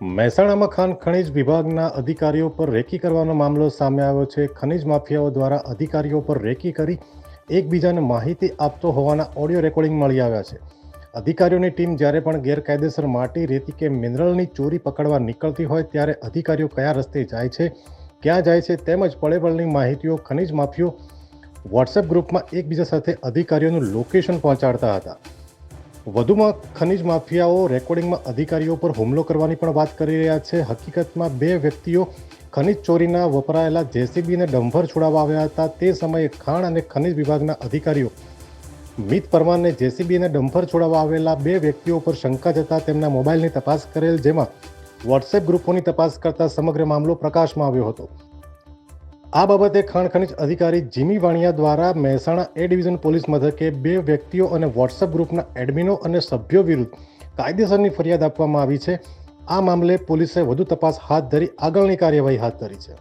મહેસાણામાં ખાન ખનિજ વિભાગના અધિકારીઓ પર રેકી કરવાનો મામલો સામે આવ્યો છે. ખનિજ માફિયાઓ દ્વારા અધિકારીઓ પર રેકી કરી એકબીજાને માહિતી આપતો હોવાના ઓડિયો રેકોર્ડિંગ મળી આવ્યા છે. અધિકારીઓની ટીમ જ્યારે પણ ગેરકાયદેસર માટી, રેતી કે મિનરલની ચોરી પકડવા નીકળતી હોય ત્યારે અધિકારીઓ કયા રસ્તે જાય છે, ક્યાં જાય છે તેમજ પળેપળની માહિતીઓ ખનિજ માફીઓ વોટ્સએપ ગ્રુપમાં એકબીજા સાથે અધિકારીઓનું લોકેશન પહોંચાડતા હતા. વધુમાં ખનિજ માફિયાઓ, રેકોર્ડિંગમાં અધિકારીઓ પર હુમલો કરવાની પણ વાત કરી રહ્યા છે. હકીકતમાં બે વ્યક્તિઓ ખનિજ ચોરીના વપરાયેલા જેસીબીને ડંભર છોડાવવા આવ્યા હતા. તે સમયે ખાણ અને ખનિજ વિભાગના અધિકારીઓ મિત પરમારને જેસીબી અને ડમ્ફર છોડાવવા આવેલા બે વ્યક્તિઓ પર શંકા જતા તેમના મોબાઈલની તપાસ કરેલ, જેમાં વોટ્સએપ ગ્રુપોની તપાસ કરતા સમગ્ર મામલો પ્રકાશમાં આવ્યો હતો. આ બાબતે ખાણ ખનિજ અધિકારી જીમી વાણિયા દ્વારા મહેસાણા એ ડિવિઝન પોલીસ મથકે બે વ્યક્તિઓ અને વોટ્સએપ ગ્રુપના એડમિનો અને સભ્યો વિરુદ્ધ કાયદેસરની ફરિયાદ આપવામાં આવી છે. આ મામલે પોલીસે વધુ તપાસ હાથ ધરી આગળની કાર્યવાહી હાથ ધરી છે.